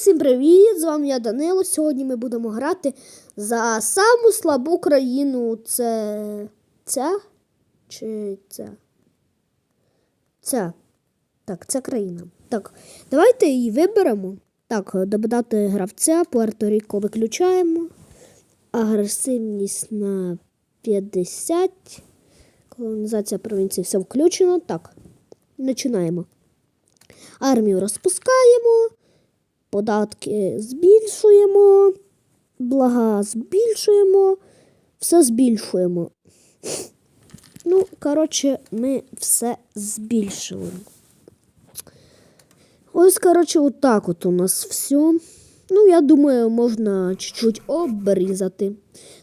всім привіт! З вами я Данило. Сьогодні ми будемо грати за саму слабу країну. Це. Ця? Чи ця? Ця. Так, це країна. Так, давайте її виберемо. Так, додати гравця, Пуерто-Ріко виключаємо. Агресивність на 50. Колонізація провінції все включено. Так, починаємо. Армію розпускаємо. Податки збільшуємо, блага збільшуємо, все збільшуємо. Ну, коротше, ми все збільшили. Ось, коротше, отак от у нас все. Ну, я думаю, можна чуть-чуть обрізати.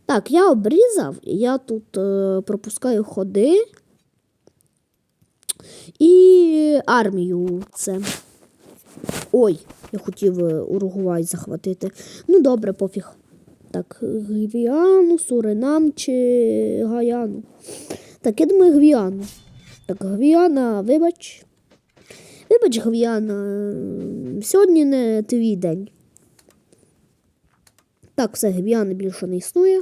Так, я обрізав, я тут е, пропускаю ходи і армію це. Ой, я хотів е, Уругвай захватити. Ну, добре, пофіг. Так, Гвіану, Суринам чи Гаяну. Так, я думаю, Гвіану. Так, Гвіана, вибач. Вибач, Гвіана, сьогодні не твій день. Так, все, Гвіани більше не існує.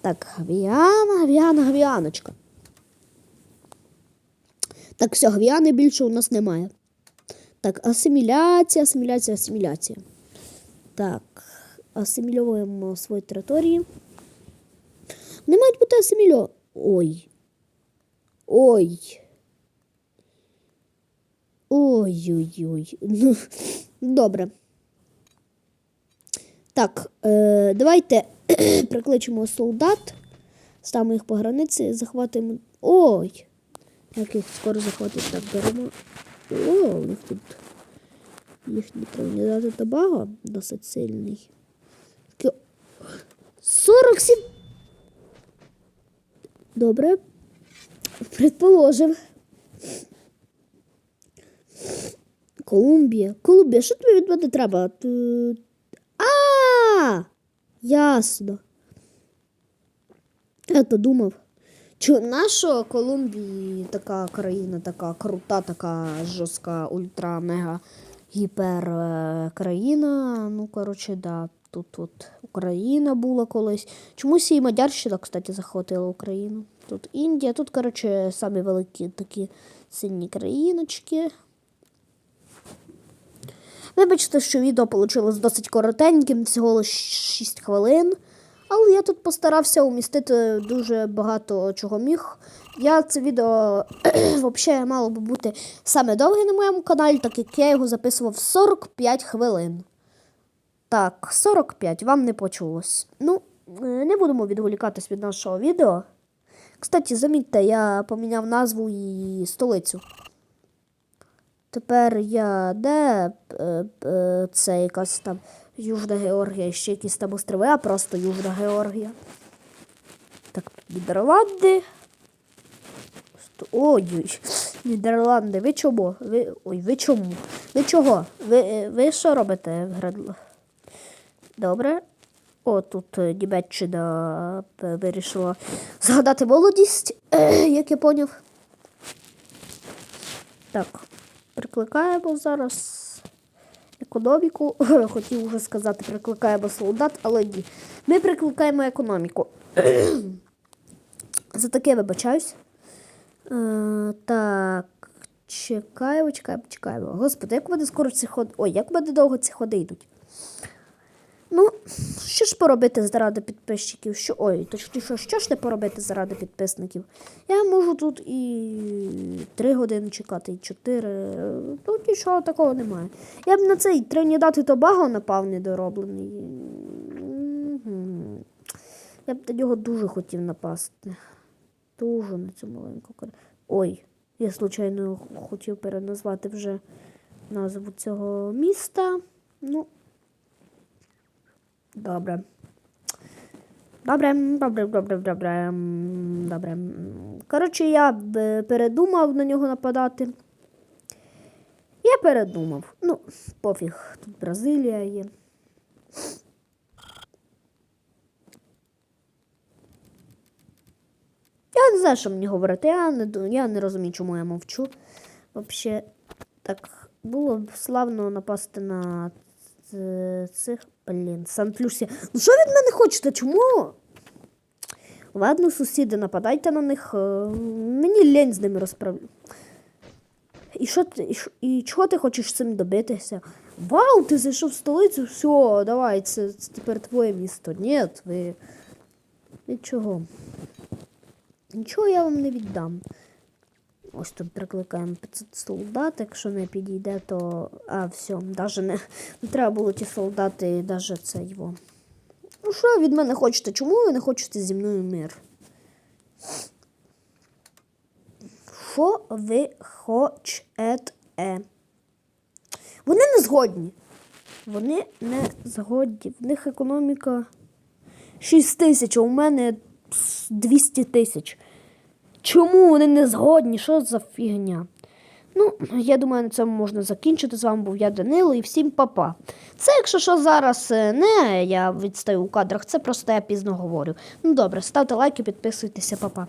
Так, Гвіана, Гвіана, Гвіаночка. Так, все, Гвіани більше у нас немає. Так, асиміляція, асиміляція, асиміляція. Так, асимільовуємо свої території. Не мають бути асимільо. Ой. Ой. Ой-ой-ой. Ну, добре. Так, е, давайте прикличемо солдат, ставимо їх по границі, захватимо. Ой! Як їх скоро захватить, так беремо. О, у них тут їхній травнідати Тобаго досить сильний. 47. Добре. Предположив. Колумбія. Колумбія, що тобі від мене треба? А! Ясно. Я то думав. Чи наша Колумбії така країна, така крута, така жорстка, ультра, мега гіпер е, країна. Ну, коротше, да. Тут от Україна була колись. Чомусь і Мадярщина, кстати, захватила Україну. Тут Індія, тут, коротше, самі великі такі сильні країночки. Вибачте, що відео вийшло досить коротеньким, всього лише 6 хвилин. Але я тут постарався умістити дуже багато чого міг. Я це відео взагалі мало би бути саме довге на моєму каналі, так як я його записував 45 хвилин. Так, 45, вам не почулось. Ну, е, не будемо відволікатись від нашого відео. Кстати, замітьте, я поміняв назву і столицю. Тепер я де е, е, це якась там Южна Георгія, ще якісь там острови, а просто Южна Георгія. Так, Нідерланди. Ой, Нідерланди, ви чому? Ви, ой, ви чому? Ви чого? Ви, е, ви що робите в Добре. О, тут Німеччина вирішила згадати молодість, як я поняв. Так, прикликаємо зараз економіку. Хотів уже сказати, прикликаємо солдат, але ні. Ми прикликаємо економіку. За таке вибачаюсь. Е, так, чекаємо, чекаємо, чекаємо. Господи, як в мене скоро ці ходи. Ой, як в мене довго ці ходи йдуть. Ну, що ж поробити заради підписчиків? Що, ой, точніше, що ж не поробити заради підписників? Я можу тут і три години чекати, і чотири. Тут нічого такого немає. Я б на цей Тринідад і Тобаго напав недороблений. Я б на нього дуже хотів напасти. Дуже на цю маленьку кар- Ой, я случайно хотів переназвати вже назву цього міста. Ну, Добре. Добре, добре, добре, добре. Добре. Коротше, я б передумав на нього нападати. Я передумав. Ну, пофіг, тут Бразилія є. Я не знаю, що мені говорити. Я не, я не розумію, чому я мовчу. Взагалі, так, було б славно напасти на цих, блін, Сан-Плюсі. Ну що від мене хочете? Чому? Ладно, сусіди, нападайте на них. е, Мені лень з ними розправляти. І і, і чого ти хочеш цим добитися? Вау, ти зайшов в столицю, все, давай, це, це тепер твоє місто. Ні, ви. Нічого. Нічого я вам не віддам. Ось тут прикликаємо 500 солдат, якщо не підійде, то. А, все, навіть не, не треба було ті солдати, навіть це його. Ну, що ви від мене хочете? Чому ви не хочете зі мною мир? Що ви хочете? Вони не згодні. Вони не згодні. В них економіка 6 тисяч, а у мене 200 тисяч. Чому вони не згодні? Що за фігня? Ну, я думаю, на цьому можна закінчити. З вами був я Данило і всім папа. Це, якщо що зараз е, не я відстаю у кадрах, це просто я пізно говорю. Ну добре, ставте лайки, підписуйтеся, папа.